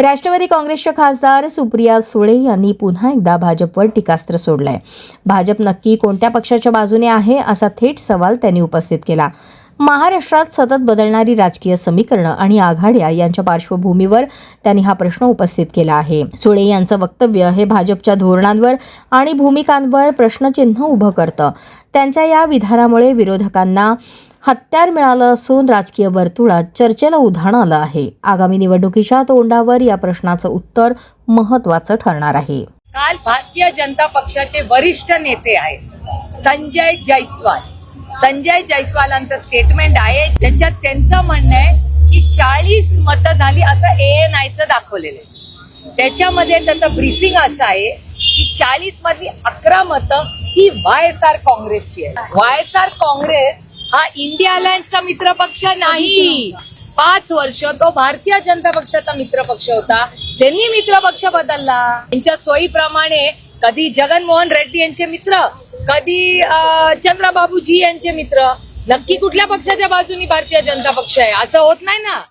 राष्ट्रवादी काँग्रेसच्या खासदार सुप्रिया सुळे यांनी पुन्हा एकदा भाजपवर टीकास्त्र सोडलंय. भाजप नक्की कोणत्या पक्षाच्या बाजूने आहे असा थेट सवाल त्यांनी उपस्थित केला. महाराष्ट्रात सतत बदलणारी राजकीय समीकरणं आणि आघाड्या यांच्या पार्श्वभूमीवर त्यांनी हा प्रश्न उपस्थित केला आहे. सुळे यांचं वक्तव्य हे भाजपच्या धोरणांवर आणि भूमिकांवर प्रश्नचिन्ह उभं करतं. त्यांच्या या विधानामुळे विरोधकांना हत्यार मिळालं असून राजकीय वर्तुळात चर्चेला उधाण आलं आहे. आगामी निवडणुकीच्या तोंडावर या प्रश्नाचं उत्तर महत्वाचं ठरणार आहे. काल भारतीय जनता पक्षाचे वरिष्ठ नेते आहेत. संजय जयस्वाल संजय जयस्वालांचं स्टेटमेंट आहे ज्याच्यात त्यांचं म्हणणं आहे की चाळीस मतं झाली असं ए एन आयचं दाखवलेलं आहे. त्याच्यामध्ये त्याचं ब्रीफिंग असं आहे की चाळीस मधली अकरा मतं ही वाय एस आर काँग्रेसची आहे वाय एस आर काँग्रेस हा इंडिया अलायन्सचा मित्र पक्ष नाही. पाच वर्ष तो भारतीय जनता पक्षाचा मित्र पक्ष होता. त्यांनी मित्र पक्ष बदलला. त्यांच्या सोयीप्रमाणे कधी जगनमोहन रेड्डी यांचे मित्र कधी चंद्राबाबूजी यांचे मित्र. नक्की कुठल्या पक्षाच्या बाजूनी भारतीय जनता पक्ष आहे? असं होत नाही ना?